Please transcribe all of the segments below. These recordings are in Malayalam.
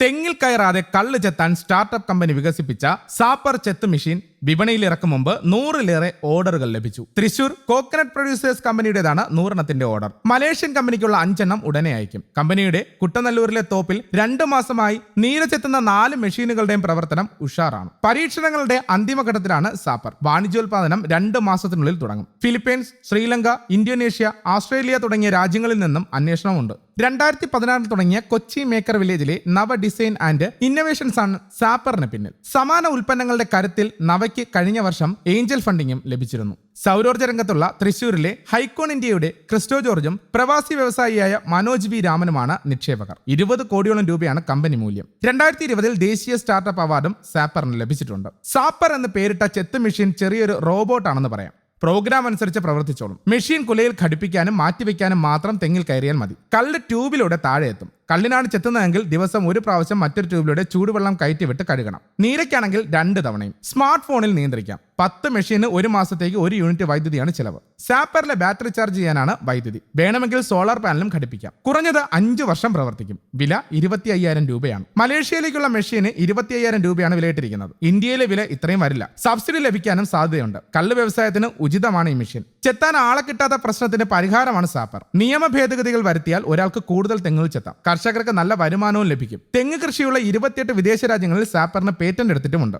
തെങ്ങിൽ കയറാതെ കള്ള് ചെത്താൻ സ്റ്റാർട്ടപ്പ് കമ്പനി വികസിപ്പിച്ച സാപ്പർ ചെത്ത് മെഷീൻ വിപണിയിൽ ഇറക്കും മുമ്പ് നൂറിലേറെ ഓർഡറുകൾ ലഭിച്ചു. തൃശൂർ കോക്കനട്ട് പ്രൊഡ്യൂസേഴ്സ് കമ്പനിയുടേതാണ് നൂറെണ്ണത്തിന്റെ ഓർഡർ. മലേഷ്യൻ കമ്പനിക്കുള്ള അഞ്ചെണ്ണം ഉടനെ അയക്കും. കമ്പനിയുടെ കുട്ടനല്ലൂരിലെ തോപ്പിൽ രണ്ടു മാസമായി നീരച്ചെത്തുന്ന നാല് മെഷീനുകളുടെയും പ്രവർത്തനം ഉഷാറാണ്. പരീക്ഷണങ്ങളുടെ അന്തിമഘട്ടത്തിലാണ് സാപ്പർ. വാണിജ്യോൽപാദനം രണ്ട് മാസത്തിനുള്ളിൽ തുടങ്ങും. ഫിലിപ്പീൻസ് ശ്രീലങ്ക ഇന്തോനേഷ്യ ഓസ്ട്രേലിയ തുടങ്ങിയ രാജ്യങ്ങളിൽ നിന്നും അന്വേഷണമുണ്ട്. രണ്ടായിരത്തി പതിനാറിൽ തുടങ്ങിയ കൊച്ചി മേക്കർ വില്ലേജിലെ നവ ഡിസൈൻ ആൻഡ് ഇന്നോവേഷൻസ് ആണ് സാപ്പറിന് പിന്നിൽ. സമാന ഉൽപ്പന്നങ്ങളുടെ കരുത്തിൽ നവയ്ക്ക് കഴിഞ്ഞ വർഷം ഏഞ്ചൽ ഫണ്ടിങ്ങും ലഭിച്ചിരുന്നു. സൗരോർജ രംഗത്തുള്ള തൃശൂരിലെ ഹൈക്കോൺ ഇന്ത്യയുടെ ക്രിസ്റ്റോ ജോർജും പ്രവാസി വ്യവസായിയായ മനോജ് വി രാമനുമാണ് നിക്ഷേപകർ. ഇരുപത് കോടിയോളം രൂപയാണ് കമ്പനി മൂല്യം. രണ്ടായിരത്തി ഇരുപതിൽ ദേശീയ സ്റ്റാർട്ടപ്പ് അവാർഡും സാപ്പറിന് ലഭിച്ചിട്ടുണ്ട്. സാപ്പർ എന്ന് പേരിട്ട ചെത്ത് മെഷീൻ ചെറിയൊരു റോബോട്ടാണെന്ന് പറയാം. പ്രോഗ്രാം അനുസരിച്ച് പ്രവർത്തിച്ചോളും. മെഷീൻ കുലയിൽ ഘടിപ്പിക്കാനും മാറ്റിവെക്കാനും മാത്രം തെങ്ങിൽ കയറിയാൽ മതി. കല്ല് ട്യൂബിലൂടെ താഴെ എത്തും. കല്ലിനാണ് ചെത്തുന്നതെങ്കിൽ ദിവസം ഒരു പ്രാവശ്യം മറ്റൊരു ട്യൂബിലൂടെ ചൂടുവെള്ളം കയറ്റിവിട്ട് കഴുകണം. നീരയ്ക്കാണെങ്കിൽ രണ്ട് തവണയും. സ്മാർട്ട് ഫോണിൽ നിയന്ത്രിക്കാം. പത്ത് മെഷീന് ഒരു മാസത്തേക്ക് ഒരു യൂണിറ്റ് വൈദ്യുതിയാണ് ചിലവ്. സാപ്പറിലെ ബാറ്ററി ചാർജ് ചെയ്യാനാണ് വൈദ്യുതി. വേണമെങ്കിൽ സോളാർ പാനലും ഘടിപ്പിക്കാം. കുറഞ്ഞത് അഞ്ചു വർഷം പ്രവർത്തിക്കും. വില ഇരുപത്തി അയ്യായിരം രൂപയാണ്. മലേഷ്യയിലേക്കുള്ള മെഷീന് ഇരുപത്തി അയ്യായിരം രൂപയാണ് വിലയിട്ടിരിക്കുന്നത്. ഇന്ത്യയിലെ വില ഇത്രയും വരില്ല. സബ്സിഡി ലഭിക്കാനും സാധ്യതയുണ്ട്. കല്ല് വ്യവസായത്തിന് ഉചിതമാണ് ഈ മെഷീൻ. ചെത്താൻ ആളെ കിട്ടാത്ത പ്രശ്നത്തിന് പരിഹാരമാണ് സാപ്പർ. നിയമ ഭേദഗതികൾ വരുത്തിയാൽ ഒരാൾക്ക് കൂടുതൽ തെങ്ങുകൾ ചെത്താം. കർഷകർക്ക് നല്ല വരുമാനവും ലഭിക്കും. തെങ്ങ് കൃഷിയുള്ള ഇരുപത്തിയെട്ട് വിദേശ രാജ്യങ്ങളിൽ സാപ്പറിന് patent എടുത്തിട്ടുമുണ്ട്.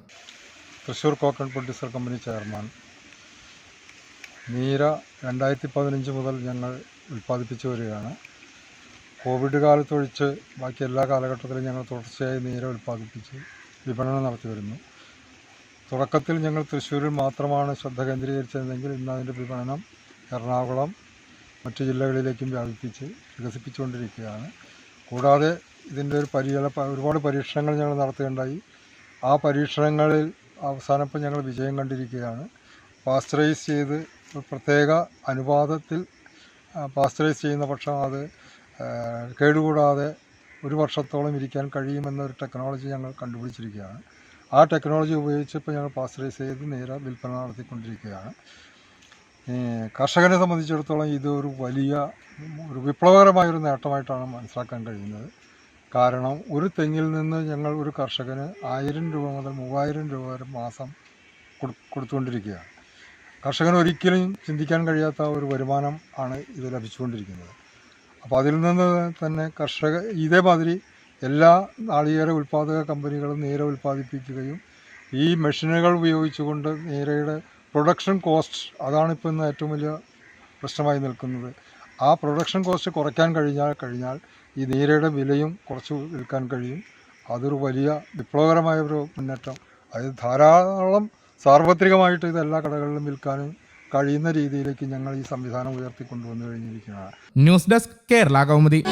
Thrissur coconut producer company chairman. നീര രണ്ടായിരത്തി പതിനഞ്ച് മുതൽ ഞങ്ങൾ ഉൽപ്പാദിപ്പിച്ചു വരികയാണ്. കോവിഡ് കാലത്തൊഴിച്ച് ബാക്കി എല്ലാ കാലഘട്ടത്തിലും ഞങ്ങൾ തുടർച്ചയായി നീര ഉൽപ്പാദിപ്പിച്ച് വിപണനം നടത്തി വരുന്നു. തുടക്കത്തിൽ ഞങ്ങൾ തൃശ്ശൂരിൽ മാത്രമാണ് ശ്രദ്ധ കേന്ദ്രീകരിച്ചിരുന്നെങ്കിൽ ഇന്ന് അതിന്റെ വിപണനം എറണാകുളം മറ്റു ജില്ലകളിലേക്കും വ്യാപിപ്പിച്ച് വികസിപ്പിച്ചുകൊണ്ടിരിക്കുകയാണ്. കൂടാതെ ഇതിന്റെ ഒരു പരിചയ ഒരുപാട് പരീക്ഷണങ്ങൾ ഞങ്ങൾ നടത്തുകയുണ്ടായി. ആ പരീക്ഷണങ്ങളിൽ അവസാനം ഇപ്പം ഞങ്ങൾ വിജയം കണ്ടിരിക്കുകയാണ്. പാസ്ചറൈസ് ചെയ്ത് പ്രത്യേക അനുപാതത്തിൽ പാസ്ചറൈസ് ചെയ്യുന്ന പക്ഷം അത് കേടുകൂടാതെ ഒരു വർഷത്തോളം ഇരിക്കാൻ കഴിയുമെന്നൊരു ടെക്നോളജി ഞങ്ങൾ കണ്ടുപിടിച്ചിരിക്കുകയാണ്. ആ ടെക്നോളജി ഉപയോഗിച്ച് ഇപ്പോൾ ഞങ്ങൾ പാസ്ചറൈസ് ചെയ്ത് നേരെ വിൽപ്പന നടത്തിക്കൊണ്ടിരിക്കുകയാണ്. കർഷകനെ സംബന്ധിച്ചിടത്തോളം ഇതൊരു വലിയ ഒരു വിപ്ലവകരമായൊരു നേട്ടമായിട്ടാണ് മനസ്സിലാക്കാൻ കഴിയുന്നത്. കാരണം ഒരു തെങ്ങിൽ നിന്ന് ഞങ്ങൾ ഒരു കർഷകന് ആയിരം രൂപ മുതൽ മൂവായിരം രൂപ വരെ മാസം കൊടുത്തുകൊണ്ടിരിക്കുകയാണ്. കർഷകന് ഒരിക്കലും ചിന്തിക്കാൻ കഴിയാത്ത ഒരു വരുമാനം ആണ് ഇത് ലഭിച്ചുകൊണ്ടിരിക്കുന്നത്. അപ്പോൾ അതിൽ നിന്ന് തന്നെ കർഷക ഇതേമാതിരി എല്ലാ നാളികേര ഉൽപ്പാദക കമ്പനികളും നേരെ ഉൽപ്പാദിപ്പിക്കുകയും ഈ മെഷീനുകൾ ഉപയോഗിച്ചുകൊണ്ട് നേരയുടെ പ്രൊഡക്ഷൻ കോസ്റ്റ് അതാണിപ്പോൾ ഇന്ന് ഏറ്റവും വലിയ പ്രശ്നമായി നിൽക്കുന്നത്. ആ പ്രൊഡക്ഷൻ കോസ്റ്റ് കുറയ്ക്കാൻ കഴിഞ്ഞാൽ കഴിഞ്ഞാൽ ഈ നീരയുടെ വിലയും കുറച്ച് വിൽക്കാൻ കഴിയും. അതൊരു വലിയ വിപ്ലവകരമായ ഒരു മുന്നേറ്റം. അതായത് ധാരാളം സാർവത്രികമായിട്ട് ഇത് എല്ലാ കടകളിലും വിൽക്കാനും കഴിയുന്ന രീതിയിലേക്ക് ഞങ്ങൾ ഈ സംവിധാനം ഉയർത്തിക്കൊണ്ടുവന്നു കഴിഞ്ഞിരിക്കുകയാണ്. News desk Kerala Kaumudi.